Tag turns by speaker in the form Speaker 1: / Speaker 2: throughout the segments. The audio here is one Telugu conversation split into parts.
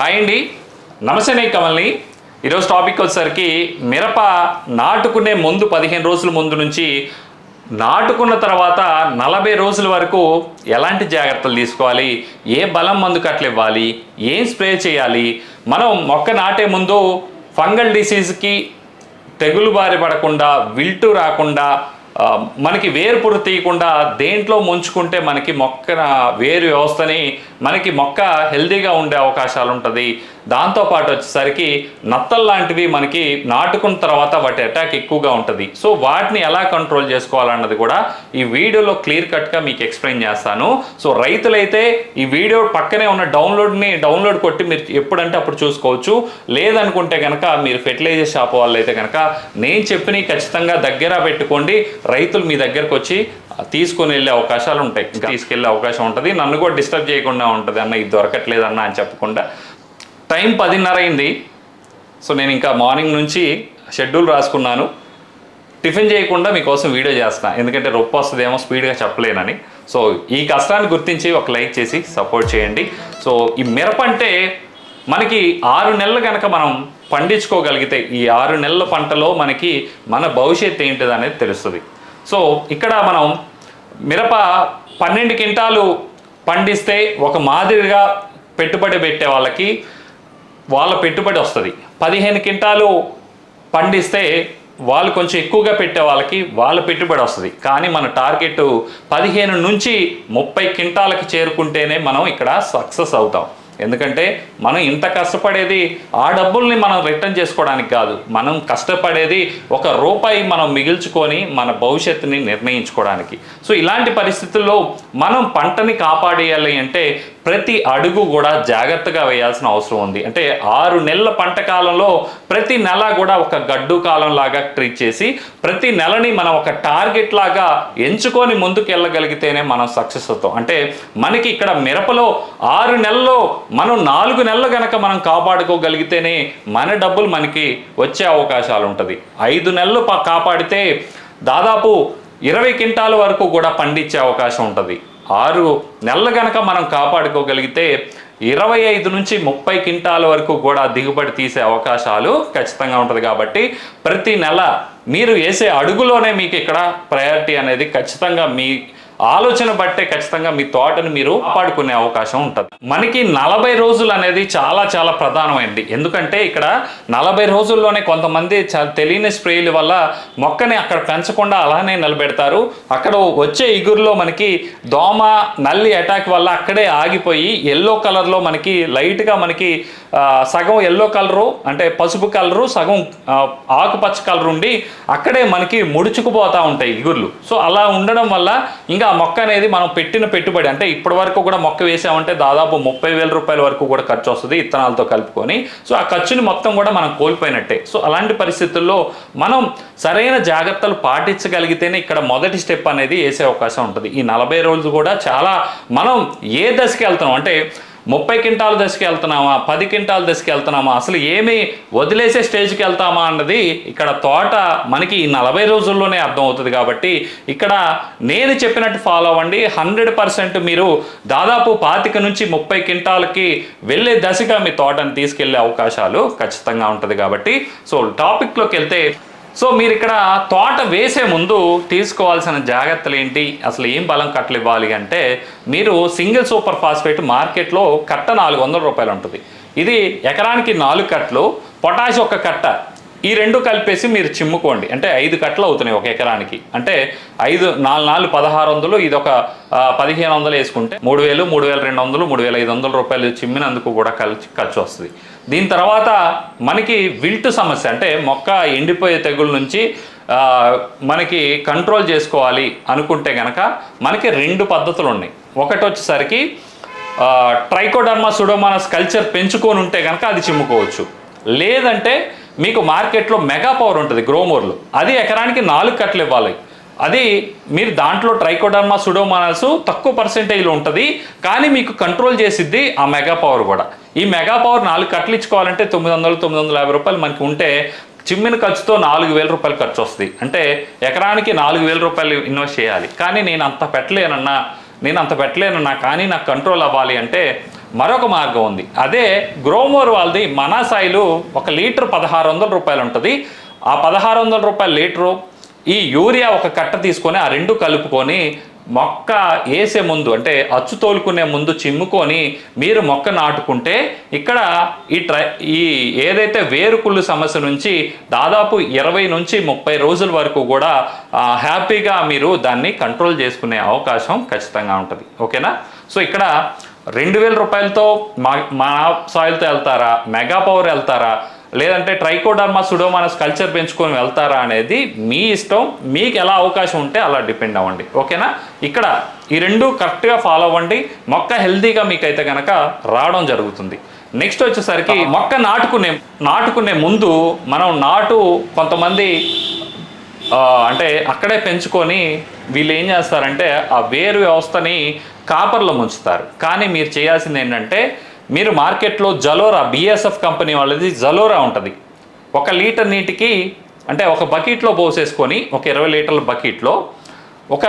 Speaker 1: హాయ్ అండి. నమస్తే నేను కమల్ని. ఈరోజు టాపిక్ వచ్చేసరికి మిరప నాటుకునే ముందు పదిహేను రోజుల ముందు నుంచి నాటుకున్న తర్వాత నలభై రోజుల వరకు ఎలాంటి జాగ్రత్తలు తీసుకోవాలి? ఏ బలం మందు కట్లు ఇవ్వాలి? ఏం స్ప్రే చేయాలి? మనం మొక్క నాటే ముందు ఫంగల్ డిసీజ్కి తెగులు బారి పడకుండా విల్టు రాకుండా మనకి వేరు పురు తీయకుండా దేంట్లో ముంచుకుంటే మనకి మొక్క వేరు వ్యవస్థని మనకి మొక్క హెల్దీగా ఉండే అవకాశాలు ఉంటుంది దాంతోపాటు వచ్చేసరికి నత్తలు లాంటివి మనకి నాటుకున్న తర్వాత వాటి అటాక్ ఎక్కువగా ఉంటుంది. సో వాటిని ఎలా కంట్రోల్ చేసుకోవాలన్నది కూడా ఈ వీడియోలో క్లియర్ కట్గా మీకు ఎక్స్ప్లెయిన్ చేస్తాను. సో రైతులైతే ఈ వీడియో పక్కనే ఉన్న డౌన్లోడ్ని డౌన్లోడ్ కొట్టి మీరు ఎప్పుడంటే అప్పుడు చూసుకోవచ్చు. లేదనుకుంటే కనుక మీరు ఫెర్టిలైజర్ షాప్ వాళ్ళు అయితే కనుక నేను చెప్పినవి ఖచ్చితంగా దగ్గర పెట్టుకోండి. రైతులు మీ దగ్గరకు వచ్చి తీసుకొని వెళ్ళే అవకాశాలు ఉంటాయి. తీసుకెళ్ళే తీసుకెళ్ళే అవకాశం ఉంటుంది. నన్ను కూడా డిస్టర్బ్ చేయకుండా ఉంటుంది అన్న ఇది దొరకట్లేదు అని చెప్పకుండా. టైం పదిన్నర అయింది సో నేను ఇంకా మార్నింగ్ నుంచి షెడ్యూల్ రాసుకున్నాను. టిఫిన్ చేయకుండా మీకోసం వీడియో చేస్తాను ఎందుకంటే రొప్ప వస్తుందేమో స్పీడ్గా చెప్పలేనని. సో ఈ కష్టాన్ని గుర్తించి ఒక లైక్ చేసి సపోర్ట్ చేయండి. సో ఈ మిరప అంటే మనకి ఆరు నెలలు కనుక మనం పండించుకోగలిగితే ఈ ఆరు నెలల పంటలో మనకి మన భవిష్యత్తు ఏంటిది అనేది తెలుస్తుంది. సో ఇక్కడ మనం మిరప పన్నెండు క్వింటాలు పండిస్తే ఒక మాదిరిగా పెట్టుబడి పెట్టే వాళ్ళకి వాళ్ళ పెట్టుబడి వస్తుంది. పదిహేను క్వింటాలు పండిస్తే వాళ్ళు కొంచెం ఎక్కువగా పెట్టే వాళ్ళకి వాళ్ళ పెట్టుబడి వస్తుంది. కానీ మన టార్గెట్ పదిహేను నుంచి ముప్పై క్వింటాలకి చేరుకుంటేనే మనం ఇక్కడ సక్సెస్ అవుతాం. ఎందుకంటే మనం ఇంత కష్టపడేది ఆ డబ్బుల్ని మనం రిటర్న్ చేసుకోవడానికి కాదు. మనం కష్టపడేది ఒక రూపాయి మనం మిగిల్చుకొని మన భవిష్యత్తుని నిర్ణయించుకోవడానికి. సో ఇలాంటి పరిస్థితుల్లో మనం పంటని కాపాడేయాలి అంటే ప్రతి అడుగు కూడా జాగ్రత్తగా వేయాల్సిన అవసరం ఉంది. అంటే ఆరు నెలల పంట కాలంలో ప్రతి నెల కూడా ఒక గడ్డు కాలం లాగా ట్రీట్ చేసి ప్రతి నెలని మనం ఒక టార్గెట్ లాగా ఎంచుకొని ముందుకు వెళ్ళగలిగితేనే మనం సక్సెస్ అవుతాం. అంటే మనకి ఇక్కడ మిరపలో ఆరు నెలల్లో మనం నాలుగు నెలలు గనక మనం కాపాడుకోగలిగితేనే మన డబ్బులు మనకి వచ్చే అవకాశాలు ఉంటుంది. ఐదు నెలలు కాపాడితే దాదాపు ఇరవై క్వింటాల వరకు కూడా పండించే అవకాశం ఉంటుంది. ఆరు నెలలు గనక మనం కాపాడుకోగలిగితే ఇరవై ఐదు నుంచి ముప్పై క్వింటాల వరకు కూడా దిగుబడి తీసే అవకాశాలు ఖచ్చితంగా ఉంటుంది కాబట్టి ప్రతి నెల మీరు వేసే అడుగులోనే మీకు ఇక్కడ ప్రయారిటీ అనేది ఖచ్చితంగా మీ ఆలోచన బట్టే ఖచ్చితంగా మీ తోటను మీరు కాపాడుకునే అవకాశం ఉంటుంది. మనకి నలభై రోజులు అనేది చాలా చాలా ప్రధానమైనది ఎందుకంటే ఇక్కడ నలభై రోజుల్లోనే కొంతమంది తెలియని స్ప్రేల వల్ల మొక్కని అక్కడ పెంచకుండా అలానే నిలబెడతారు. అక్కడ వచ్చే ఇగురులో మనకి దోమ నల్లి అటాక్ వల్ల అక్కడే ఆగిపోయి ఎల్లో కలర్లో మనకి లైట్గా మనకి సగం ఎల్లో కలరు అంటే పసుపు కలరు సగం ఆకుపచ్చ కలర్ ఉండి అక్కడే మనకి ముడుచుకుపోతూ ఉంటాయి ఇగుర్లు. సో అలా ఉండడం వల్ల ఇంకా ఆ మొక్క అనేది మనం పెట్టిన పెట్టుబడి అంటే ఇప్పటి వరకు కూడా మొక్క వేసామంటే దాదాపు ముప్పై వేల రూపాయల వరకు కూడా ఖర్చు వస్తుంది ఇత్తనాలతో కలుపుకొని. సో ఆ ఖర్చుని మొత్తం కూడా మనం కోల్పోయినట్టే. సో అలాంటి పరిస్థితుల్లో మనం సరైన జాగ్రత్తలు పాటించగలిగితేనే ఇక్కడ మొదటి స్టెప్ అనేది వేసే అవకాశం ఉంటుంది. ఈ నలభై రోజులు కూడా చాలా మనం ఏ దశకి వెళ్తున్నాం? అంటే ముప్పై క్వింటాల దశకి వెళ్తున్నామా పది క్వింటాల దశకి వెళ్తున్నామా అసలు ఏమి వదిలేసే స్టేజ్కి వెళ్తామా అన్నది ఇక్కడ తోట మనకి ఈ నలభై రోజుల్లోనే అర్థం అవుతుంది కాబట్టి ఇక్కడ నేను చెప్పినట్టు ఫాలో అవ్వండి. హండ్రెడ్ పర్సెంట్ మీరు దాదాపు పాతిక నుంచి ముప్పై క్వింటాలకి వెళ్ళే దశగా మీ తోటని తీసుకెళ్ళే అవకాశాలు ఖచ్చితంగా ఉంటుంది కాబట్టి. సో టాపిక్లోకి వెళ్తే సో మీరు ఇక్కడ తోట వేసే ముందు తీసుకోవాల్సిన జాగ్రత్తలు ఏంటి అసలు ఏం బలం కట్టలు ఇవ్వాలి అంటే మీరు సింగిల్ సూపర్ ఫాస్ఫేట్ మార్కెట్లో కట్ట నాలుగు వందల రూపాయలు ఉంటుంది ఇది ఎకరానికి నాలుగు కట్టలు పొటాష్ ఒక కట్ట. ఈ రెండు కలిపేసి మీరు చిమ్ముకోండి. అంటే ఐదు కట్టలు అవుతున్నాయి ఒక ఎకరానికి. అంటే ఐదు నాలుగు నాలుగు పదహారు వందలు ఇది ఒక పదిహేను వందలు వేసుకుంటే మూడు వేలు మూడు వేల రెండు వందలు మూడు వేల ఐదు వందల రూపాయలు చిమ్మినందుకు కూడా కలిసి ఖర్చు వస్తుంది. దీని తర్వాత మనకి విల్ట్ సమస్య అంటే మొక్క ఎండిపోయే తెగుల నుంచి మనకి కంట్రోల్ చేసుకోవాలి అనుకుంటే కనుక మనకి రెండు పద్ధతులు ఉన్నాయి. ఒకటి వచ్చేసరికి ట్రైకోడర్మా సుడోమానస్ కల్చర్ పెంచుకొని ఉంటే కనుక అది చిమ్ముకోవచ్చు. లేదంటే మీకు మార్కెట్లో మెగా పవర్ ఉంటుంది గ్రోమోర్లు. అది ఎకరానికి నాలుగు కట్టలు ఇవ్వాలి. అది మీరు దాంట్లో ట్రైకోడర్మా సుడోమానస్ తక్కువ పర్సెంటేజ్లో ఉంటుంది. కానీ మీకు కంట్రోల్ చేసిద్ది ఆ మెగా పవర్ కూడా. ఈ మెగా పవర్ నాలుగు కట్టలు ఇచ్చుకోవాలంటే తొమ్మిది వందలు తొమ్మిది వందల యాభై రూపాయలు మనకి ఉంటే చిమ్మిన ఖర్చుతో నాలుగు వేల రూపాయలు ఖర్చు వస్తుంది. అంటే ఎకరానికి నాలుగు వేల రూపాయలు ఇన్వెస్ట్ చేయాలి. కానీ నేను అంత పెట్టలేనన్నా నేను అంత పెట్టలేనన్నా కానీ నాకు కంట్రోల్ అవ్వాలి అంటే మరొక మార్గం ఉంది. అదే గ్రోమోర్ వాళ్ళది మనాసాయిలు ఒక లీటర్ పదహారు వందల రూపాయలు ఉంటుంది. ఆ పదహారు వందల రూపాయల లీటరు ఈ యూరియా ఒక కట్ట తీసుకొని ఆ రెండు కలుపుకొని మొక్క వేసే ముందు అంటే అచ్చు తోలుకునే ముందు చిమ్ముకొని మీరు మొక్క నాటుకుంటే ఇక్కడ ఈ ట్రై ఈ ఏదైతే వేరుకుళ్ళు సమస్య నుంచి దాదాపు ఇరవై నుంచి ముప్పై రోజుల వరకు కూడా హ్యాపీగా మీరు దాన్ని కంట్రోల్ చేసుకునే అవకాశం ఖచ్చితంగా ఉంటుంది. ఓకేనా? సో ఇక్కడ రెండు వేల రూపాయలతో మా మా సాయిల్తో వెళ్తారా? మెగా పవర్ వెళ్తారా? లేదంటే ట్రైకోడర్మా సుడోమానస్ కల్చర్ పెంచుకొని వెళ్తారా అనేది మీ ఇష్టం మీకు ఎలా అవకాశం ఉంటే అలా డిపెండ్ అవ్వండి. ఓకేనా? ఇక్కడ ఈ రెండు కరెక్ట్గా ఫాలో అవ్వండి. మొక్క హెల్తీగా మీకైతే కనుక రావడం జరుగుతుంది. నెక్స్ట్ వచ్చేసరికి మొక్క నాటుకునే నాటుకునే ముందు మనం నాటు కొంతమంది అంటే అక్కడే పెంచుకొని వీళ్ళు ఏం చేస్తారంటే ఆ వేరు వ్యవస్థని కాపర్లో ముంచుతారు. కానీ మీరు చేయాల్సింది ఏంటంటే మీరు మార్కెట్లో జలోరా బిఎస్ఎఫ్ కంపెనీ వాళ్ళది జలోరా ఉంటుంది. ఒక లీటర్ నీటికి అంటే ఒక బకెట్లో పోసేసుకొని ఒక ఇరవై లీటర్ల బకెట్లో ఒక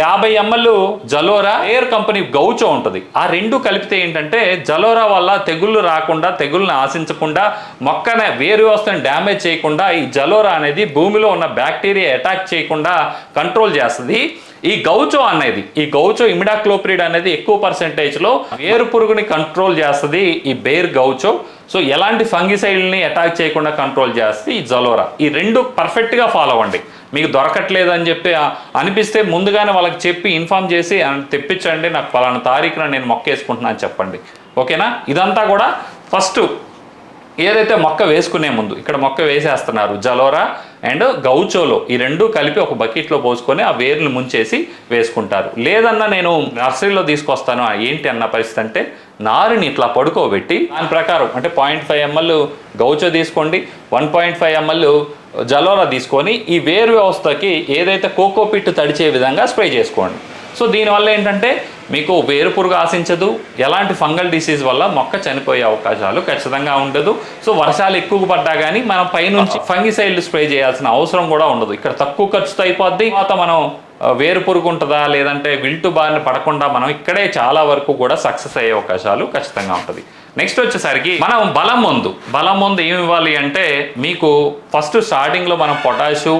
Speaker 1: యాభై ఎంఎల్ జలోరా ఎయిర్ కంపెనీ గౌచో ఉంటుంది. ఆ రెండు కలిపితే ఏంటంటే జలోరా వల్ల తెగుళ్ళు రాకుండా తెగుళ్ళని ఆశించకుండా మొక్కన వేరు వ్యవస్థను డ్యామేజ్ చేయకుండా ఈ జలోరా అనేది భూమిలో ఉన్న బ్యాక్టీరియా అటాక్ చేయకుండా కంట్రోల్ చేస్తుంది. ఈ గౌచో అనేది ఈ గౌచో ఇమిడాక్లోప్రిడ్ అనేది ఎక్కువ పర్సెంటేజ్లో వేరు పురుగుని కంట్రోల్ చేస్తుంది ఈ బేర్ గౌచో. సో ఎలాంటి ఫంగిసైడ్ని అటాక్ చేయకుండా కంట్రోల్ చేస్తుంది ఈ జలోరా. ఈ రెండు పర్ఫెక్ట్గా ఫాలో అవ్వండి. మీకు దొరకట్లేదు అని చెప్పి అనిపిస్తే ముందుగానే వాళ్ళకి చెప్పి ఇన్ఫామ్ చేసి తెప్పించండి నాకు పలానా తారీఖున నేను మొక్క వేసుకుంటున్నాను చెప్పండి. ఓకేనా? ఇదంతా కూడా ఫస్ట్ ఏదైతే మొక్క వేసుకునే ముందు ఇక్కడ మొక్క వేసేస్తున్నారు జలోరా అండ్ గౌచోలో ఈ రెండు కలిపి ఒక బకెట్లో పోసుకొని ఆ వేర్లు ముంచేసి వేసుకుంటారు. లేదన్నా నేను నర్సరీలో తీసుకొస్తాను ఏంటి అన్న పరిస్థితి అంటే నారుని ఇట్లా పడుకోబెట్టి దాని ప్రకారం అంటే పాయింట్ ఫైవ్ ఎంఎల్ గౌచ తీసుకోండి వన్ పాయింట్ ఫైవ్ ఎంఎల్ జలోరా తీసుకొని ఈ వేరు వ్యవస్థకి ఏదైతే కోకో పిట్ తడిచే విధంగా స్ప్రే చేసుకోండి. సో దీనివల్ల ఏంటంటే మీకు వేరు పురుగు ఆశించదు. ఎలాంటి ఫంగల్ డిసీజ్ వల్ల మొక్క చనిపోయే అవకాశాలు ఖచ్చితంగా ఉండదు. సో వర్షాలు ఎక్కువ పడ్డా కానీ మనం పైనుంచి ఫంగిసైడ్ స్ప్రే చేయాల్సిన అవసరం కూడా ఉండదు. ఇక్కడ తక్కువ ఖర్చుతో అయిపోద్ది. తర్వాత మనం వేరు పురుగు ఉంటుందా లేదంటే విల్టు బారిన పడకుండా మనం ఇక్కడే చాలా వరకు కూడా సక్సెస్ అయ్యే అవకాశాలు ఖచ్చితంగా ఉంటుంది. నెక్స్ట్ వచ్చేసరికి మనం బలం ముందు. బలం ముందు ఏమి ఇవ్వాలి అంటే మీకు ఫస్ట్ స్టార్టింగ్లో మనం పొటాషు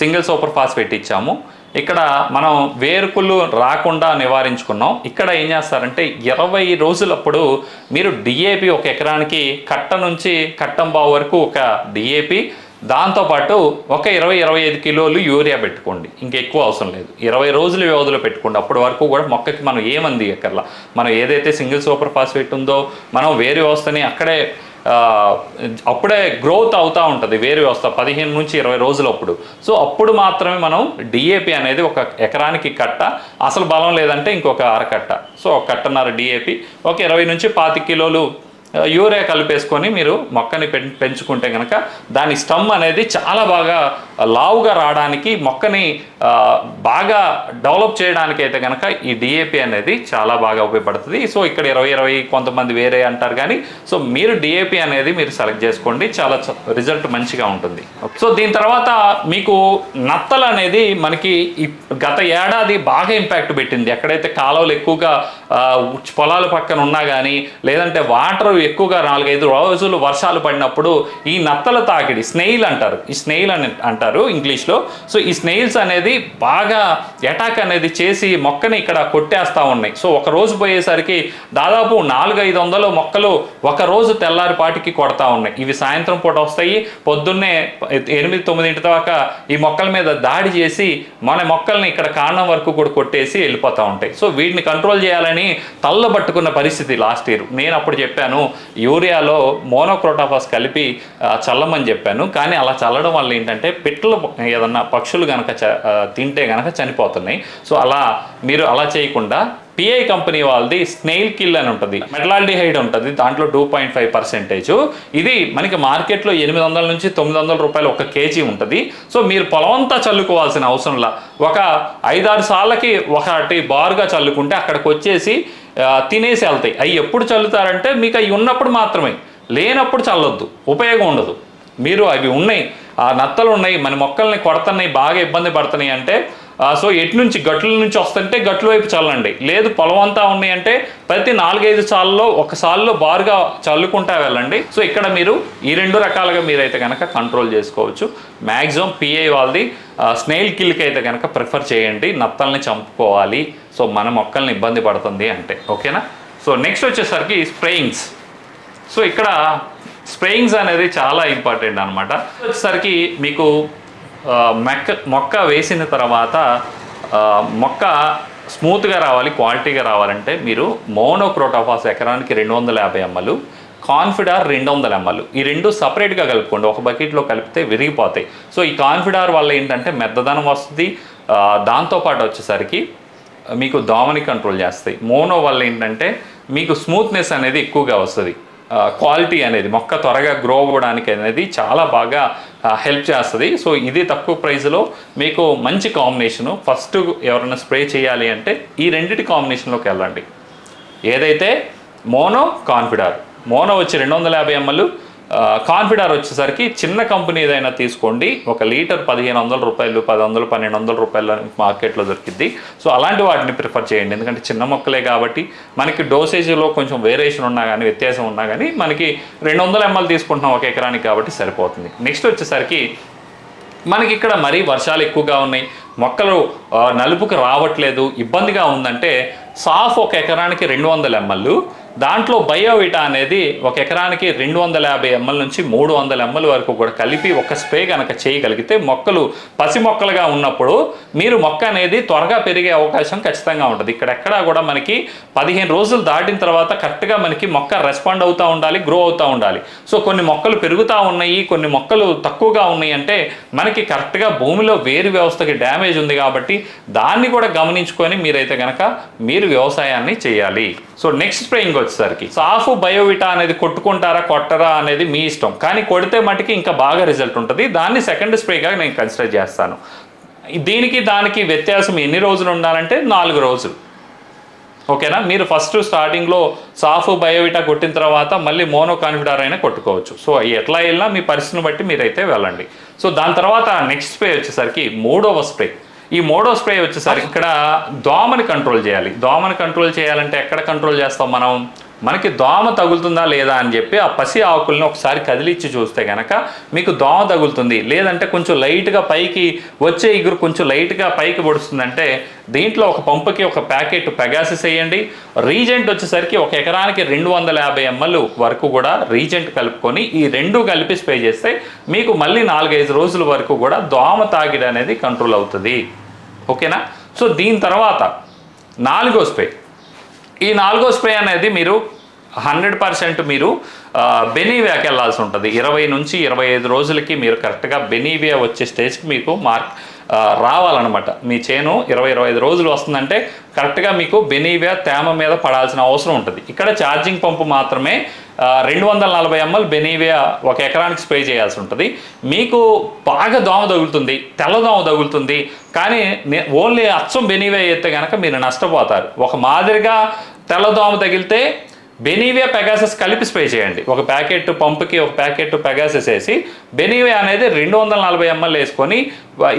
Speaker 1: సింగిల్ సూపర్ ఫాస్ఫేట్ ఇచ్చాము. ఇక్కడ మనం వేరుకులు రాకుండా నివారించుకున్నాం. ఇక్కడ ఏం చేస్తారంటే ఇరవై రోజులప్పుడు మీరు డిఏపి ఒక ఎకరానికి కట్ట నుంచి కట్టం బావు వరకు ఒక డిఏపి దాంతోపాటు ఒక ఇరవై ఇరవై ఐదు కిలోలు యూరియా పెట్టుకోండి. ఇంకెక్కువ అవసరం లేదు. ఇరవై రోజుల వ్యవధిలో పెట్టుకోండి. అప్పటి వరకు కూడా మొక్కకి మనం ఏమంది ఎక్కర్లా. మనం ఏదైతే సింగిల్ సూపర్ ఫాస్ఫేట్ ఉందో మనం వేరు వ్యవస్థని అక్కడే అప్పుడే గ్రోత్ అవుతూ ఉంటుంది వేరు వ్యవస్థ. పదిహేను నుంచి ఇరవై రోజులప్పుడు. సో అప్పుడు మాత్రమే మనం డిఏపి అనేది ఒక ఎకరానికి కట్ట అసలు బలం లేదంటే ఇంకొక అరకట్ట. సో ఒక కట్టన్నర డిఏపి ఒక ఇరవై నుంచి పాతి కిలోలు యూరియా కలిపేసుకొని మీరు మొక్కని పెంచుకుంటే కనుక దాని స్టమ్ అనేది చాలా బాగా లావుగా రావడానికి మొక్కని బాగా డెవలప్ చేయడానికి అయితే కనుక ఈ డిఏపి అనేది చాలా బాగా ఉపయోగపడుతుంది. సో ఇక్కడ ఇరవై ఇరవై కొంతమంది వేరే అంటారు కానీ సో మీరు డిఏపి అనేది మీరు సెలెక్ట్ చేసుకోండి. చాలా రిజల్ట్ మంచిగా ఉంటుంది. సో దీని తర్వాత మీకు నత్తలు అనేది మనకి గత ఏడాది బాగా ఇంపాక్ట్ పెట్టింది. ఎక్కడైతే కాలువలు ఎక్కువగా పొలాల పక్కన ఉన్నా కానీ లేదంటే వాటర్ ఎక్కువగా నాలుగైదు రోజులు వర్షాలు పడినప్పుడు ఈ నత్తల తాకిడి స్నేయిల్ అంటారు. ఈ స్నేయిల్ అని అంటారు ఇంగ్లీష్లో. సో ఈ స్నేయిల్స్ అనేది బాగా అటాక్ అనేది చేసి మొక్కని ఇక్కడ కొట్టేస్తూ ఉన్నాయి. సో ఒక రోజు పోయేసరికి దాదాపు నాలుగైదు వందలు మొక్కలు ఒక రోజు తెల్లారిపాటికి కొడతా ఉన్నాయి. ఇవి సాయంత్రం పూట వస్తాయి. పొద్దున్నే ఎనిమిది తొమ్మిదింటి దాకా ఈ మొక్కల మీద దాడి చేసి మన మొక్కల్ని ఇక్కడ కాండం వరకు కూడా కొట్టేసి వెళ్ళిపోతూ ఉంటాయి. సో వీటిని కంట్రోల్ చేయాలని తల్లబట్టుకున్న పరిస్థితి లాస్ట్ ఇయర్. నేను అప్పుడు చెప్పాను యూరియాలో మోనోక్రోటాఫాస్ కలిపి చల్లమని చెప్పాను. కానీ అలా చల్లడం వల్ల ఏంటంటే పిట్టలు ఏదన్నా పక్షులు కనుక తింటే కనుక చనిపోతున్నాయి. సో అలా మీరు అలా చేయకుండా పిఐ కంపెనీ వాళ్ళది స్నేల్ కిల్ అని ఉంటుంది. మెటలాల్డిహైడ్ ఉంటుంది. దాంట్లో టూ పాయింట్ ఫైవ్ పర్సెంటేజ్. ఇది మనకి మార్కెట్లో ఎనిమిది వందల నుంచి తొమ్మిది వందల రూపాయలు ఒక కేజీ ఉంటుంది. సో మీరు పొలం అంతా చల్లుకోవాల్సిన అవసరంలా ఒక ఐదారు సార్లకి ఒకటి బారుగా చల్లుకుంటే అక్కడికి వచ్చేసి తినేసి వెళ్తాయి. అవి ఎప్పుడు చల్లుతారంటే మీకు అవి ఉన్నప్పుడు మాత్రమే. లేనప్పుడు చల్లొద్దు. ఉపయోగం ఉండదు. మీరు అవి ఉన్నాయి. ఆ నత్తలు ఉన్నాయి. మన మొక్కల్ని కొడుతున్నాయి. బాగా ఇబ్బంది పడుతున్నాయి అంటే సో ఎటు నుంచి గట్ల నుంచి వస్తుంటే గట్ల వైపు చల్లండి. లేదు పొలం అంతా ఉన్నాయంటే ప్రతి నాలుగైదు సార్లలో ఒకసారిలో బారుగా చల్లుకుంటా వెళ్ళండి. సో ఇక్కడ మీరు ఈ రెండు రకాలుగా మీరైతే కనుక కంట్రోల్ చేసుకోవచ్చు. మ్యాక్సిమం పిఐ వాళ్ళది. స్నేల్ కిల్కి అయితే కనుక ప్రిఫర్ చేయండి. నత్తల్ని చంపుకోవాలి. సో మన మొక్కల్ని ఇబ్బంది పడుతుంది అంటే. ఓకేనా? సో నెక్స్ట్ వచ్చేసరికి స్ప్రేయింగ్స్ సో ఇక్కడ స్ప్రేయింగ్స్ అనేది చాలా ఇంపార్టెంట్ అనమాట వచ్చేసరికి మీకు మెక్క మొక్క వేసిన తర్వాత మొక్క స్మూత్గా రావాలి క్వాలిటీగా రావాలంటే మీరు మోనోక్రోటోఫాస్ ఎకరానికి రెండు వందల యాభై ఎంఎల్ కాన్ఫిడార్ రెండు వందల ఎంఎల్ ఈ రెండు సపరేట్గా కలుపుకోండి. ఒక బకెట్లో కలిపితే విరిగిపోతాయి. సో ఈ కాన్ఫిడార్ వల్ల ఏంటంటే మెద్దదనం వస్తుంది. దాంతోపాటు వచ్చేసరికి మీకు దోమని కంట్రోల్ చేస్తాయి. మోనో వల్ల ఏంటంటే మీకు స్మూత్నెస్ అనేది ఎక్కువగా వస్తుంది. క్వాలిటీ అనేది మొక్క త్వరగా గ్రో అవ్వడానికి అనేది చాలా బాగా హెల్ప్ చేస్తుంది. సో ఇది తక్కువ ప్రైస్లో మీకు మంచి కాంబినేషను ఫస్ట్ ఎవరైనా స్ప్రే చేయాలి అంటే ఈ రెండిటి కాంబినేషన్లోకి వెళ్ళండి. ఏదైతే మోనో కాన్ఫిడార్ మోనో వచ్చి రెండు వందల యాభై ఎంఎల్ కాన్ఫిడార్ వచ్చేసరికి చిన్న కంపెనీ ఏదైనా తీసుకోండి. ఒక లీటర్ పదిహేను వందల రూపాయలు పది వందలు పన్నెండు వందల రూపాయలు మార్కెట్లో దొరికిద్ది. సో అలాంటి వాటిని ప్రిఫర్ చేయండి. ఎందుకంటే చిన్న మొక్కలే కాబట్టి మనకి డోసేజ్లో కొంచెం వేరియేషన్ ఉన్నా కానీ వ్యత్యాసం ఉన్నా కానీ మనకి రెండు వందల ఎంఎల్ తీసుకుంటున్నాం ఒక ఎకరానికి కాబట్టి సరిపోతుంది. నెక్స్ట్ వచ్చేసరికి మనకి ఇక్కడ మరీ వర్షాలు ఎక్కువగా ఉన్నాయి. మొక్కలు నలుపుకు రావట్లేదు. ఇబ్బందిగా ఉందంటే సాఫ్ ఒక ఎకరానికి రెండు వందల ఎంఎల్ దాంట్లో బయోవిటా అనేది ఒక ఎకరానికి రెండు వందల యాభై ఎంఎల్ నుంచి మూడు వందల ఎంఎల్ వరకు కూడా కలిపి ఒక స్ప్రే కనుక చేయగలిగితే మొక్కలు పసి మొక్కలుగా ఉన్నప్పుడు మీరు మొక్క అనేది త్వరగా పెరిగే అవకాశం ఖచ్చితంగా ఉంటుంది. ఇక్కడెక్కడా కూడా మనకి పదిహేను రోజులు దాటిన తర్వాత కరెక్ట్గా మనకి మొక్క రెస్పాండ్ అవుతూ ఉండాలి గ్రో అవుతూ ఉండాలి. సో కొన్ని మొక్కలు పెరుగుతూ ఉన్నాయి కొన్ని మొక్కలు తక్కువగా ఉన్నాయి అంటే మనకి కరెక్ట్గా భూమిలో వేరు వ్యవస్థకి డ్యామేజ్ ఉంది కాబట్టి దాన్ని కూడా గమనించుకొని మీరైతే కనుక మీరు వ్యవసాయాన్ని చేయాలి. సో నెక్స్ట్ స్ప్రేయింగ్ వచ్చేసరికి. సాఫ్ బయోవిటా అనేది కొట్టుకుంటారా కొట్టరా అనేది మీ ఇష్టం. కానీ కొడితే మటుకి ఇంకా బాగా రిజల్ట్ ఉంటుంది. దాన్ని సెకండ్ స్ప్రేగా నేను కన్సిడర్ చేస్తాను. దీనికి దానికి వ్యత్యాసం ఎన్ని రోజులు ఉండాలంటే నాలుగు రోజులు. ఓకేనా? మీరు ఫస్ట్ స్టార్టింగ్లో సాఫ్ బయోవిటా కొట్టిన తర్వాత మళ్ళీ మోనో కాన్ఫిడార్ అయినా కొట్టుకోవచ్చు. సో ఎట్లా వెళ్ళినా మీ పరిస్థితిని బట్టి మీరైతే వెళ్ళండి. సో దాని తర్వాత నెక్స్ట్ స్ప్రే వచ్చేసరికి మూడవ స్ప్రే ఈ మూడో స్ప్రే వచ్చేసరికి ఇక్కడ దోమని కంట్రోల్ చేయాలి. దోమని కంట్రోల్ చేయాలంటే ఎక్కడ కంట్రోల్ చేస్తాం మనం? మనకి దోమ తగులుతుందా లేదా అని చెప్పి ఆ పసి ఆకుల్ని ఒకసారి కదిలిచ్చి చూస్తే కనుక మీకు దోమ తగులుతుంది. లేదంటే కొంచెం లైట్గా పైకి వచ్చే ఇగురు కొంచెం లైట్గా పైకి పొడుస్తుందంటే దీంట్లో ఒక పంపుకి ఒక ప్యాకెట్ పెగాసిస్ వేయండి. రీజెంట్ వచ్చేసరికి ఒక ఎకరానికి రెండు వందల యాభై ఎంఎల్ వరకు కూడా రీజెంట్ కలుపుకొని ఈ రెండు కలిపి స్ప్రే చేస్తే మీకు మళ్ళీ నాలుగైదు రోజుల వరకు కూడా దోమ తాగిడి అనేది కంట్రోల్ అవుతుంది. ఓకేనా? సో దీని తర్వాత నాలుగో స్ప్రే. ఈ నాలుగో స్ప్రే అనేది మీరు హండ్రెడ్ పర్సెంట్ మీరు బెనీవియాకి వెళ్ళాల్సి ఉంటుంది. ఇరవై నుంచి ఇరవై ఐదు రోజులకి మీరు కరెక్ట్గా బెనీవియా వచ్చే స్టేజ్కి మీకు మార్క్ రావాలన్నమాట. మీ చేను ఇరవై ఇరవై ఐదు రోజులు వస్తుందంటే కరెక్ట్గా మీకు బెనీవియా తేమ మీద పడాల్సిన అవసరం ఉంటుంది. ఇక్కడ ఛార్జింగ్ పంపు మాత్రమే రెండు వందల నలభై ఎంఎల్ బెనీవియా ఒక ఎకరానికి స్ప్రే చేయాల్సి ఉంటుంది. మీకు బాగా దోమ తగులుతుంది తెల్ల దోమ తగులుతుంది కానీ ఓన్లీ అచ్చం బెనీవియా అయితే కనుక మీరు నష్టపోతారు. ఒక మాదిరిగా తెల్ల దోమ తగిలితే బెనీవియా పెగాసస్ కలిపి స్ప్రే చేయండి. ఒక ప్యాకెట్ పంపుకి ఒక ప్యాకెట్ పెగాసస్ వేసి బెనీవియా అనేది రెండు వందల నలభై ఎంఎల్ వేసుకొని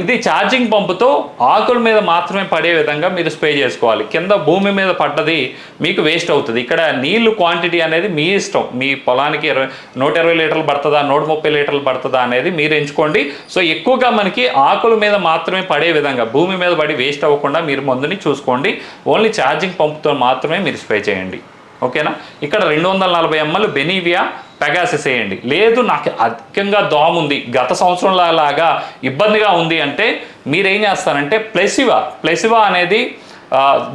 Speaker 1: ఇది ఛార్జింగ్ పంపుతో ఆకుల మీద మాత్రమే పడే విధంగా మీరు స్ప్రే చేసుకోవాలి. కింద భూమి మీద పడ్డది మీకు వేస్ట్ అవుతుంది. ఇక్కడ నీళ్ళు క్వాంటిటీ అనేది మీ ఇష్టం. మీ పొలానికి ఇరవై నూట ఇరవై లీటర్లు పడుతుందా నూట ముప్పై లీటర్లు పడుతుందా అనేది మీరు ఎంచుకోండి. సో ఎక్కువగా మనకి ఆకుల మీద మాత్రమే పడే విధంగా భూమి మీద పడి వేస్ట్ అవ్వకుండా మీరు మందుని చూసుకోండి. ఓన్లీ ఛార్జింగ్ పంపుతో మాత్రమే మీరు స్ప్రే చేయండి. ఓకేనా? ఇక్కడ రెండు వందల నలభై ఎంఎల్ బెనీవియా పెగాసిస్ వేయండి. లేదు నాకు అధికంగా దోమ ఉంది. గత సంవత్సరంలో లాగా ఇబ్బందిగా ఉంది అంటే మీరేం చేస్తారంటే ప్లెసివా. ప్లెసివా అనేది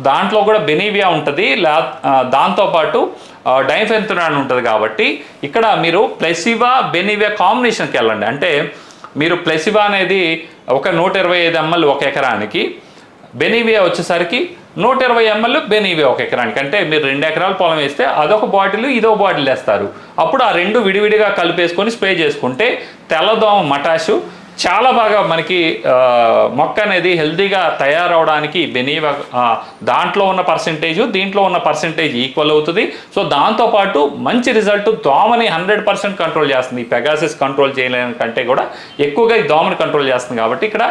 Speaker 1: దాంట్లో కూడా బెనీవియా ఉంటుంది లే దాంతోపాటు డైఫెన్తురాన్ ఉంటుంది కాబట్టి ఇక్కడ మీరు ప్లెసివా బెనీవియా కాంబినేషన్కి వెళ్ళండి. అంటే మీరు ప్లెసివా అనేది ఒక నూట ఇరవై ఐదు ఎంఎల్ ఒక ఎకరానికి బెనీవియా వచ్చేసరికి నూట ఇరవై ఎంఎల్ బెనీవియా ఒక ఎకరానికి. అంటే మీరు రెండు ఎకరాల పొలం వేస్తే అదొక బాటిల్ ఇదో బాటిల్ వేస్తారు. అప్పుడు ఆ రెండు విడివిడిగా కలిపేసుకొని స్ప్రే చేసుకుంటే తెల్లదోమ మటాషు చాలా బాగా మనకి మొక్క అనేది హెల్తీగా తయారవడానికి బెనీవా దాంట్లో ఉన్న పర్సంటేజ్ దీంట్లో ఉన్న పర్సంటేజ్ ఈక్వల్ అవుతుంది. సో దాంతోపాటు మంచి రిజల్ట్ దోమని హండ్రెడ్ పర్సెంట్ కంట్రోల్ చేస్తుంది. ఈ పెగాసిస్ కంట్రోల్ చేయలేని కంటే కూడా ఎక్కువగా ఈ దోమని కంట్రోల్ చేస్తుంది కాబట్టి ఇక్కడ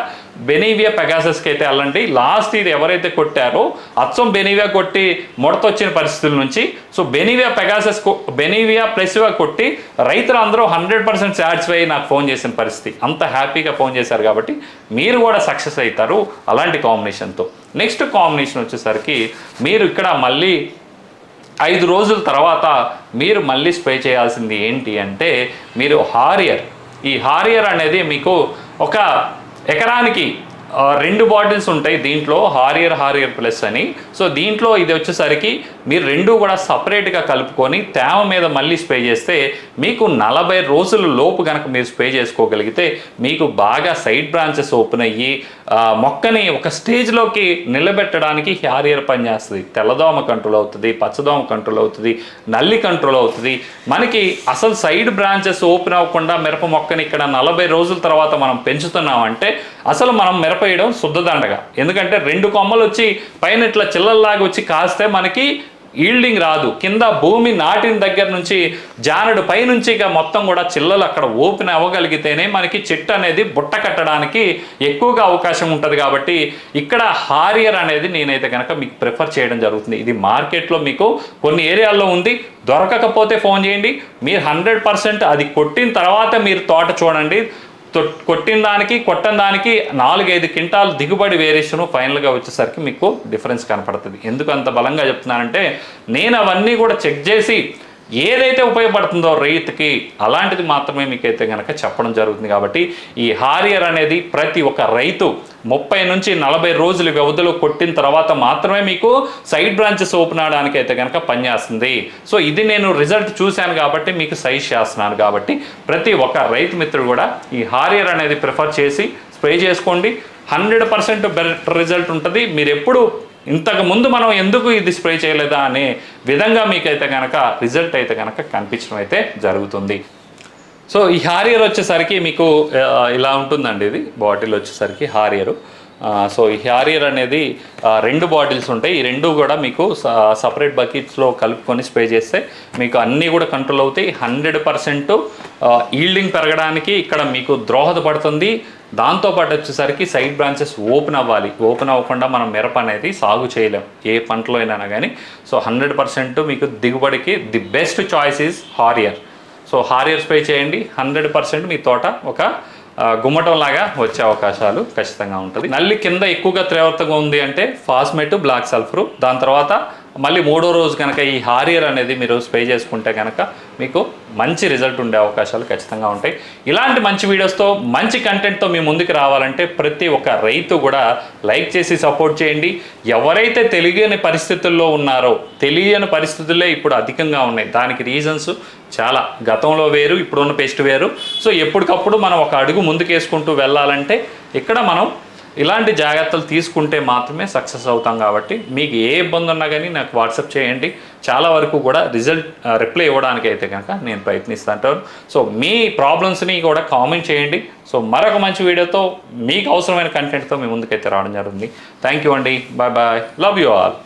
Speaker 1: బెనీవియా పెగాసస్కి అయితే వెళ్ళండి. లాస్ట్ ఇది ఎవరైతే కొట్టారో అచ్చం బెనీవియా కొట్టి ముడత వచ్చిన పరిస్థితుల నుంచి. సో బెనీవియా పెగాసస్ బెనీవియా ప్లస్గా కొట్టి రైతులు అందరూ హండ్రెడ్ పర్సెంట్ సాటిస్ఫై అయి నాకు ఫోన్ చేసిన పరిస్థితి. అంత హ్యాపీగా ఫోన్ చేశారు కాబట్టి మీరు కూడా సక్సెస్ అవుతారు అలాంటి కాంబినేషన్తో. నెక్స్ట్ కాంబినేషన్ వచ్చేసరికి మీరు ఇక్కడ మళ్ళీ ఐదు రోజుల తర్వాత మీరు మళ్ళీ స్ప్రే చేయాల్సింది ఏంటి అంటే మీరు హారియర్. ఈ హారియర్ అనేది మీకు ఒక ఎకరానికి రెండు బాటిల్స్ ఉంటాయి దీంట్లో హారియర్ హారియర్ ప్లస్ అని. సో దీంట్లో ఇది వచ్చేసరికి మీరు రెండు కూడా సపరేట్గా కలుపుకొని తేమ మీద మళ్ళీ స్ప్రే చేస్తే మీకు నలభై రోజుల లోపు కనుక మీరు స్ప్రే చేసుకోగలిగితే మీకు బాగా సైడ్ బ్రాంచెస్ ఓపెన్ అయ్యి మొక్కని ఒక స్టేజ్లోకి నిలబెట్టడానికి హ్యారియర్ పనిచేస్తుంది తెల్లదోమ కంట్రోల్ అవుతుంది పచ్చదోమ కంట్రోల్ అవుతుంది నల్లి కంట్రోల్ అవుతుంది. మనకి అసలు సైడ్ బ్రాంచెస్ ఓపెన్ అవ్వకుండా మిరప మొక్కని ఇక్కడ నలభై రోజుల తర్వాత మనం పెంచుతున్నామంటే అసలు మనం మిరప వేయడం శుద్ధదండగా. ఎందుకంటే రెండు కొమ్మలు వచ్చి పైన ఇట్లా చిల్లల్లాగా వచ్చి కాస్తే మనకి ఈల్డింగ్ రాదు. కింద భూమి నాటిన దగ్గర నుంచి జానడు పైనుంచి ఇక మొత్తం కూడా చిల్లలు అక్కడ ఓపెన్ అవ్వగలిగితేనే మనకి చెట్టు అనేది బుట్ట కట్టడానికి ఎక్కువగా అవకాశం ఉంటుంది కాబట్టి ఇక్కడ హారియర్ అనేది నేనైతే కనుక మీకు ప్రిఫర్ చేయడం జరుగుతుంది. ఇది మార్కెట్లో మీకు కొన్ని ఏరియాల్లో ఉంది. దొరకకపోతే ఫోన్ చేయండి. మీరు హండ్రెడ్ పర్సెంట్ అది కొట్టిన తర్వాత మీరు తోట చూడండి. కొట్టిన దానికి కొట్టని దానికి నాలుగైదు క్వింటాల్ దిగుబడి వేరియేషను ఫైనల్గా వచ్చేసరికి మీకు డిఫరెన్స్ కనపడుతుంది. ఎందుకు అంత బలంగా చెప్తున్నానంటే నేను అవన్నీ కూడా చెక్ చేసి ఏదైతే ఉపయోగపడుతుందో రైతుకి అలాంటిది మాత్రమే మీకైతే కనుక చెప్పడం జరుగుతుంది కాబట్టి ఈ హారియర్ అనేది ప్రతి ఒక్క రైతు ముప్పై నుంచి నలభై రోజుల వ్యవధిలో కొట్టిన తర్వాత మాత్రమే మీకు సైడ్ బ్రాంచెస్ ఓపెన్ అవడానికి అయితే కనుక పనిచేస్తుంది. సో ఇది నేను రిజల్ట్ చూశాను కాబట్టి మీకు సైజ్ చేస్తున్నాను కాబట్టి ప్రతి ఒక్క రైతు మిత్రుడు కూడా ఈ హారియర్ అనేది ప్రిఫర్ చేసి స్ప్రే చేసుకోండి. హండ్రెడ్ పర్సెంట్ బెటర్ రిజల్ట్ ఉంటుంది. మీరు ఎప్పుడు ఇంతకు ముందు మనం ఎందుకు ఇది స్ప్రే చేయలేదా అనే విధంగా మీకైతే కనుక రిజల్ట్ అయితే కనుక కనిపించడం అయితే జరుగుతుంది. సో ఈ హారియర్ వచ్చేసరికి మీకు ఇలా ఉంటుందండి ఇది. బాటిల్ వచ్చేసరికి హారియరు. సో ఈ హారియర్ అనేది రెండు బాటిల్స్ ఉంటాయి. ఈ రెండు కూడా మీకు సపరేట్ బకెట్స్లో కలుపుకొని స్ప్రే చేస్తే మీకు అన్నీ కూడా కంట్రోల్ అవుతాయి. హండ్రెడ్ పర్సెంట్ ఈల్డింగ్ పెరగడానికి ఇక్కడ మీకు ద్రోహదపడుతుంది దాంతోపాటు వచ్చేసరికి సైడ్ బ్రాంచెస్ ఓపెన్ అవ్వాలి. ఓపెన్ అవ్వకుండా మనం మిరప అనేది సాగు చేయలేం. ఏ పంటలో అయినా కానీ. సో హండ్రెడ్ పర్సెంట్ మీకు దిగుబడికి the best choice is Harrier. So Harrier spray చేయండి. హండ్రెడ్ పర్సెంట్ మీ తోట ఒక గుమ్మటం లాగా వచ్చే అవకాశాలు ఖచ్చితంగా ఉంటుంది. నల్లి కింద ఎక్కువగా తీవ్రతగా ఉంది అంటే ఫాస్మెట్ బ్లాక్ సల్ఫరు. దాని తర్వాత మళ్ళీ మూడో రోజు కనుక ఈ హారియర్ అనేది మీరు స్ప్రే చేసుకుంటే కనుక మీకు మంచి రిజల్ట్ ఉండే అవకాశాలు ఖచ్చితంగా ఉంటాయి. ఇలాంటి మంచి వీడియోస్తో మంచి కంటెంట్తో మీ ముందుకు రావాలంటే ప్రతి ఒక్క రైతు కూడా లైక్ చేసి సపోర్ట్ చేయండి. ఎవరైతే తెలియని పరిస్థితుల్లో ఉన్నారో తెలియని పరిస్థితులే ఇప్పుడు అధికంగా ఉన్నాయి. దానికి రీజన్స్ చాలా గతంలో వేరు ఇప్పుడున్న పెస్ట్ వేరు. సో ఎప్పటికప్పుడు మనం ఒక అడుగు ముందుకేసుకుంటూ వెళ్ళాలంటే ఇక్కడ మనం ఇలాంటి జాగ్రత్తలు తీసుకుంటే మాత్రమే సక్సెస్ అవుతాం కాబట్టి మీకు ఏ ఇబ్బంది ఉన్నా కానీ నాకు వాట్సాప్ చేయండి. చాలా వరకు కూడా రిజల్ట్ రిప్లై ఇవ్వడానికి అయితే కనుక నేను ప్రయత్నిస్తాను సో మీ ప్రాబ్లమ్స్ని కూడా కామెంట్ చేయండి. సో మరొక మంచి వీడియోతో మీకు అవసరమైన కంటెంట్తో మీ ముందుకైతే రావడం జరుగుతుంది. థ్యాంక్ యూ అండి. Bye bye love you all